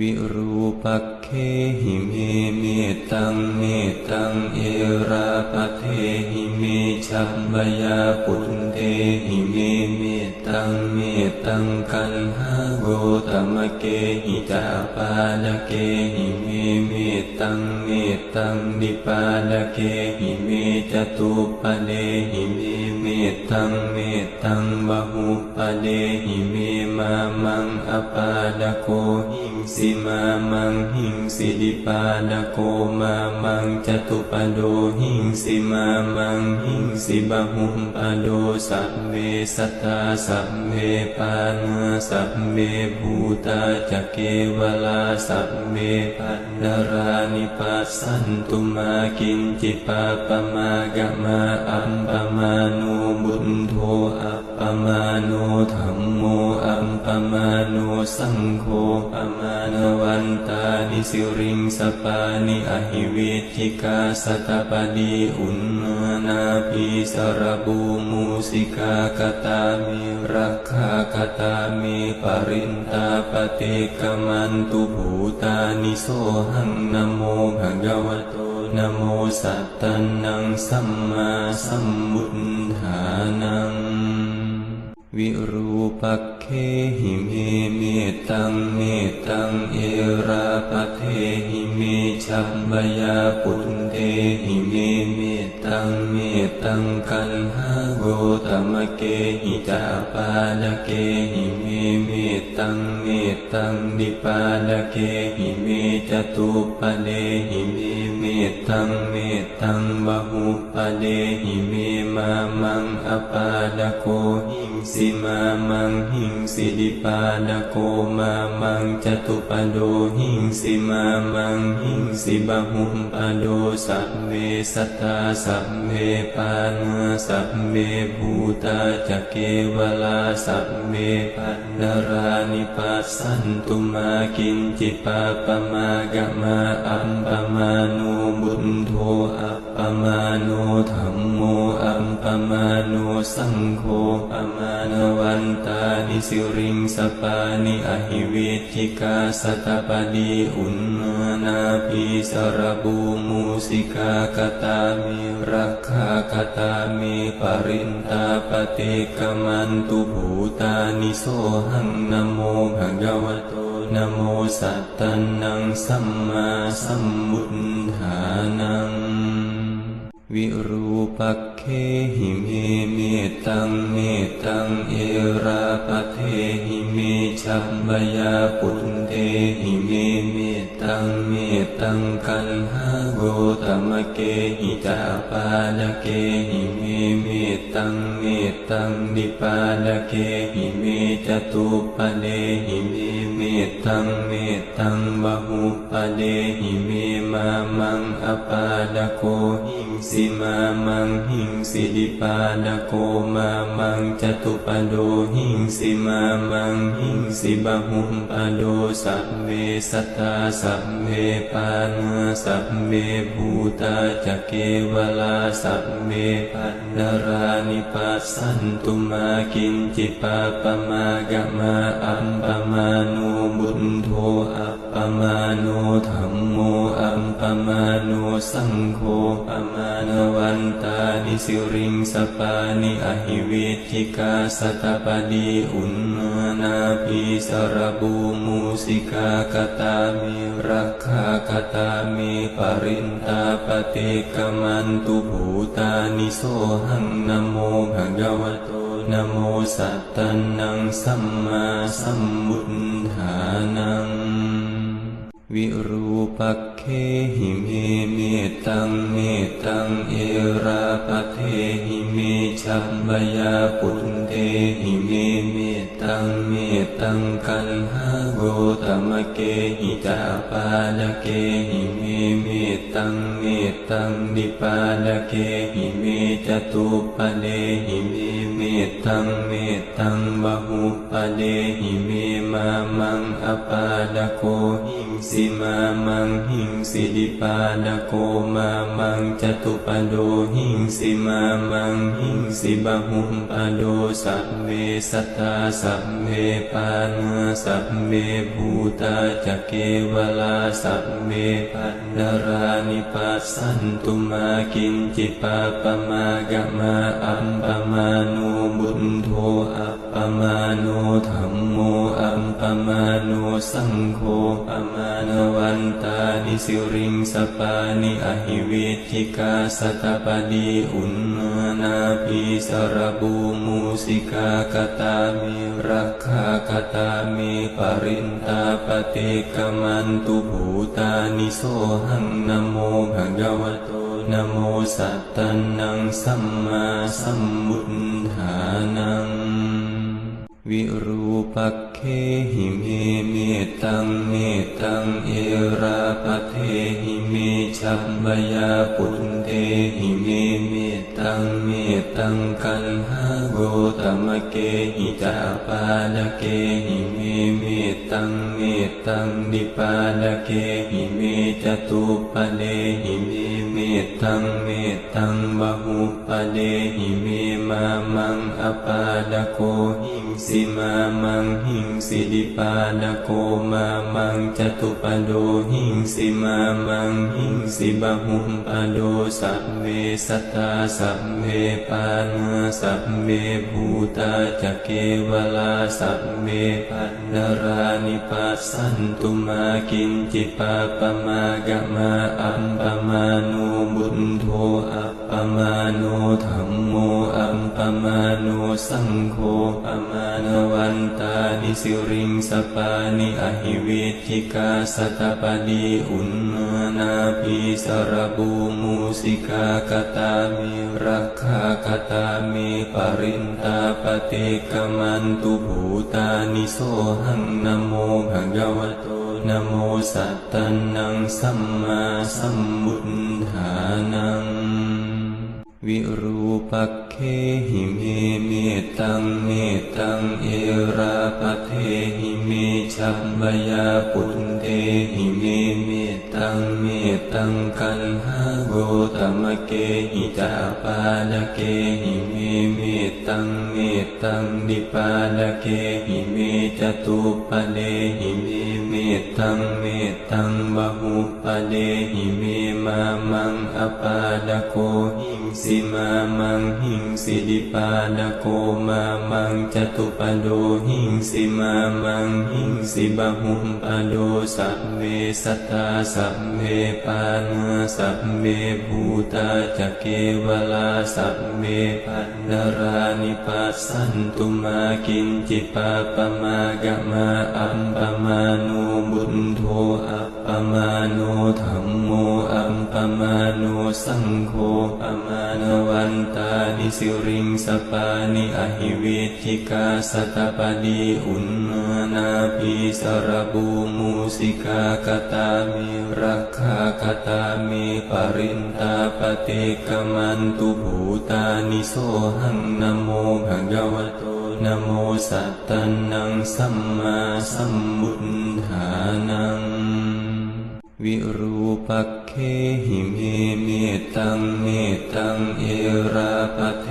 วิรูปักเคหิเมเมตังเมตังเอราปเทหิเมชัมบยาปุตเตหิเมเมตังเมตังกันหาโกตมะเกหิจาปาลเกหิเมเมตังเมตังนิปาลเกหิเมจตุปะเนหิเม เมตังเมตังบะหุปเนหิเมมามังอปาลโกหิงสิมามังหิงสิริปาลโกมามังจตุปโดหิงสิมามังหิงสิบะหุปะโดสัพเมสัตตาสัพเมปานาสัพเมภูตาจักเกวลาสัพเมปันดารานิปัสสันตุมากินจิปาปมากะมาอัมปมาโนบุญโทอัปปมาโนธรรมโมอัมปมาโนสังโฆปมาณวันตานิสิริงสปานิอหิวิธิกาสตปดีอุณนานาภิสรบูมูสิกากตามิรักขากตามิปรินตาปฏิกมันตุภูตานิโสหังนโมภะวะโต นโมสัตตนังสัมมาสัมพุทธานัง วิรูปักเคหิเมเมตังเมตังเอราปเทหิเมชัมบยาปุตเตหิเมเม ตังเมตังกันหาโกตมะเกหิจาปาลเกหิเมเมตังเมตังนิปาลเกหิเมจตุปะเนหิเมเมตังเมตังบะหุปะเนหิเมมามังอปาลโกหิงสิมามังหิงสิริปาลโกมามังจตุปโดหิงสิมามังหิงสิบะหุปโดสัพเมสัตตาสัพเมปานาสัพเมภูตาจักเกวลาสัพเมปันดารานิปัสสันตุมากินจิปาปมากมาอัมปมาโนบุญโทอัปปมาโนธรรม ปมาโนสังโฆปมาณวันตานิสิริงสปานิอหิวิธิกาสตปดีอุณนานาภิสรบูมูสิกากตามิรักขากตามิปรินตาปฏิกมันตุภูตานิโสหังนโมภะคะวะโตนโมสัตตันนังสัมมาสัมพุทธานังวิรู ปักเคหิเมเมตังเมตังเอราปเทหิเมชัมบยาปุตเตหิเมเมตังเมตังกันหา ตมะเกหิจาปาลเกหิเมเมตังเมตังนิปาลเกหิเมจตุปะเนหิเมเมตังเมตังบะหุปะเนหิเมมามังอปาลโกหิงสิมามังหิงสิริปาลโกมามังจตุปโดหิงสิมามังหิงสิบะหุปโดสัพเมสัตตาสัพเมปานาสัพเมภูตาจักเกวลาสัพเมปันดารานิปัสสันตุมากินจิปาปมากะมาอัมปมาโนบุญโทอัปปมาโนธรรมโมอัมปมาโนสังโฆปมาณวันตานิสิริงสปานิอหิวิธิกาสตปดีอุณนานาภิสรบูมูสิกากตามิรักขากตามิ ปรินตาปฏิกมันตุภูตานิโสหังนโมภะคะวโตนโมสัตตนังสัมมาสัมพุทธานัง วิรูปักเคหิเมเมตังเมตังเอราปเทหิเมชัมบยาปุตเตหิเมเม ตังเมตังคันหาโกตมะเกหิจาปาลเกหิเมเมตังเมตังนิปาลเกหิเมจตุปะเนหิเม เมตังเมตังบะหุปะเนหิเมมามังอปาลโกหิงสิมามังหิงสิริปาลโกมามังจตุปโดหิงสิมามังหิงสิบะหุปโดสัพเมสัตตาสัพเพปานาสัพเพภูตาจักเกวลาสัพเพปันดารานิปัสสันตุมากินจิปาปมากะมาอัมปมาโนบุญโทอัปปมาโนธรรมโมอัมปมาโนสังโฆปมาณวันตานิสิริงสปานิอหิวิธิกาสตปดีอุณนนาปีสรบูมูสิกากตามิรักขากตามิปรินตาปฏิกมันตุภูตานิโสหังนโมภะคะวะโต นโมสัตตนังสัมมาสัมพุทธานัง วิรูปักเคหิเมเมตังเมตังเอราปเทหิเมชัมบยาปุตเตหิเมเมตังเมตังกันหา กตมะเกหิจาปาดเกหิเมเมตังเมตังดิปาดเกหิเมจตุปเดหิเมเมตังเมตังบะหุปเดหิเมมามังอปาดโกหิงสิมามังหิงสิดิปาดโกมามังจตุปโดหิงสิมามังหิงสิบะหุปโดสัพเวสัตตาสัพเวปานาสัพเวภูตาจเกวลาสัพเมปันนรานิปัสสันตุมากินจิปาปมากะมาอัมปมานุบุญโทอัปปมาโนธรรมโมอัมปมาโนสังโฆปมาณวันตานิสิริงสปานิอหิวิธิกาสตปดีอุณนานาปีสรบูมูสิกากตามิรักขากตามิปรินตาปฏิกมันตุภูตานิโสหังนโมภะคะวโตนโมสัตตันนังสัมมาสัมพุทธานัง วิรูปักเขหิเมเมตังเมตังเอราปเทหิเมชัมบยาปุตเตหิเมเมตังเมตังกันหาโกตมะเกหิจาปาดเกหิเมเมตังเมตังดิปาดเกหิเมจตุปเดหิเมเมตังเมตังบะหุปเดหิเมมามังอปาดโกหิ สิมามังหิงสิดิปาดโกมามังจตุปโดหิงสิมามังหิงสิบะหุปโดสัพเวสัตตาสัพเวปานาสัพเวภูตาจักเกวลาสัพเวปันดารานิปัสสันตุมากินจิปาปมากะมาอัมปมาโนบุญโทอัปปมาโนธรรมโมอัมปมาโนสังโฆ มาณวันตานิสิริงสปานิอหิวิธิกาสตปดีอุณนานาปีสรบูมูสิกากตามิรักขากตามิปรินตาปฏิกมันตุภูตานิโสหังนโมภะคะวะโตนโมสัตตันนังสัมมาสัมพุทธานัง วิรูปักเคหิเมเมตังเมตังเอราปเท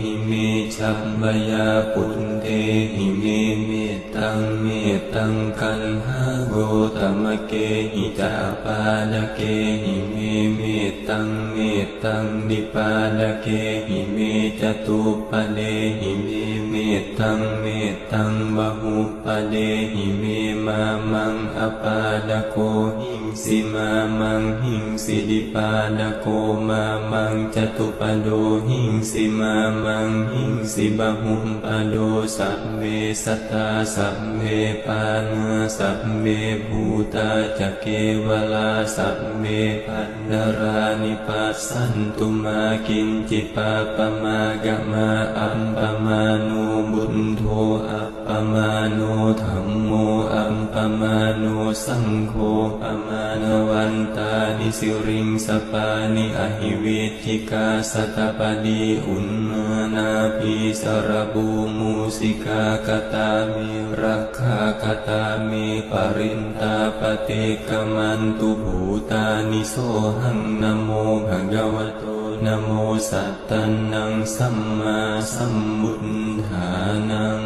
หิเมชัมบยาปุนเตหิเมเมตังเมตังกันหา โกตมเกหิจาปาดเกหิเมเมตังเมตังดิปาดเกหิเมจตุปเดหิเมเมตังเมตังบะหุปเดหิเมมามังอปาดโกหิงสิมามังหิงสิดิปาดโกมามังจตุปโดหิงสิมามังหิงสิบะหุปโดสัพเวสัตตาสัพเวปานาสัพเวภูตาจักเกวลาสัพเวปันดารานิปัสสันตุมากินจิปาปมากะมาอัมปมาโนบุญโทอัปปมาโนธรรมโมอัมปมาโนสังโฆปมาณวันตานิสิริงสปานิอหิวิธิกาสตปดีอุณน นาปีสรบูมูสิกากตามิรักขากตามิปรินตาปฏิกมันตุภูตานิโสหังนโมภะคะวโตนโมสัตตันนังสัมมาสัมพุทธานัง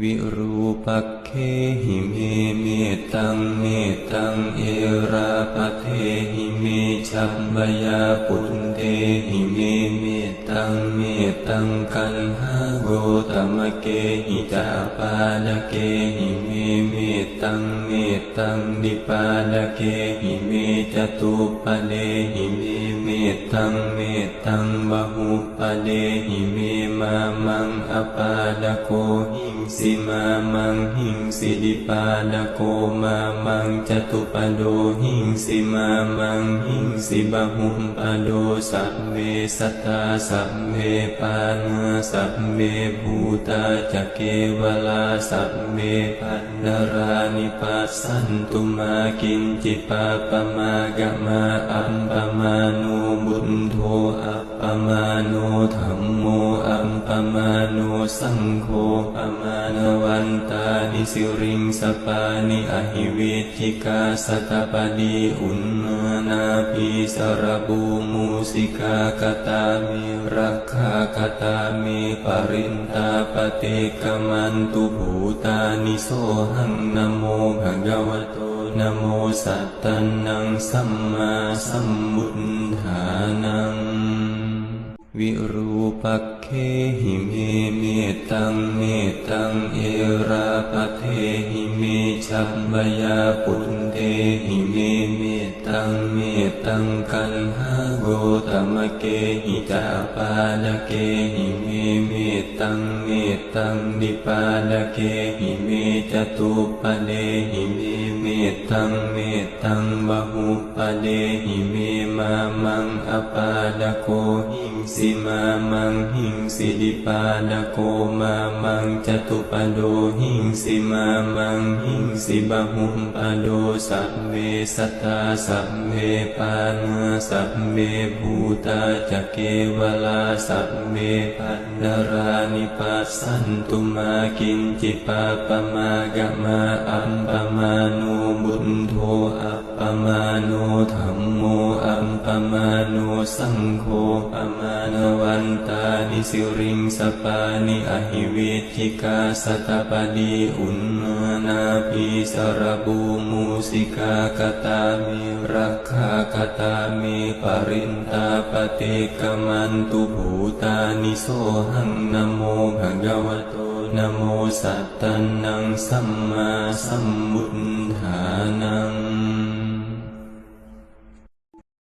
วิรูปักเขหิเมเมตังเมตังเอราปะเทหิ ชัมบยาปุตเตหิเมเมตังเมตังกันหาโกตมะเกหิจาปาดเกหิเมเมตังเมตังดิปาดเกหิเมจตุปะเดหิเมเมตังเมตังบาหุปะเดหิเม มามังอปาดโกหิงสิมามังหิงสิดิปาดโกมามังจตุปโดหิงสิมามังหิงสิบะหุปโดสัพเมสัตาสัพเมปานาสัพเมภูตาจเกวลาสัพเมปันดารานิปัสสันตุมากินจิปาปมากะมาอัมปมา สังโฆปมาณวันตานิสิริงสปานิอหิเวิธิกาสตปดีอุณนานาปีสรบูมูสิกากตามิรักขากตามิปรินตาปฏิกมันตุภูตานิโสหังนโมภะคะวโตนโมสัตตันนังสัมมาสัมพุทธานัง วิรูปักเคหิเมเมตังเมตังเอราปะเทหิเมชัมบยาปุณเตหิเมเมตังเมตังกันหา โกตมะเกหิจาปาดเกหิเมเมตังเมตังดิปาดเกหิเมจตุปะเดหิเมเมตังเมตังบะหุปะเดหิเมมามังอปาดโกหิงสิมามังหิงสิดิปาดโกมามังจตุปโดหิงสิมามังหิงสิบะหุมปโดสัพเมสัตตาสัพเมปานาสัพเมภูตาจักเกวลาสัพเมปันดารานิปัสสันตุมากินจิปาปมากะมาอัมปมานุบุญโทอัปปมาโนธรรมโมอัมปมาโนสังโฆปมาณวันตานิสิริงสปานิอหิวิธิกาสตปดีอุณนานาปีสรบูมูสิกากตามิรักขากตามิปรินตาปฏิกมันตุภูตานิโสหังนโมภะคะวโตนโมสัตตันนังสัมมาสัมพุทธานัง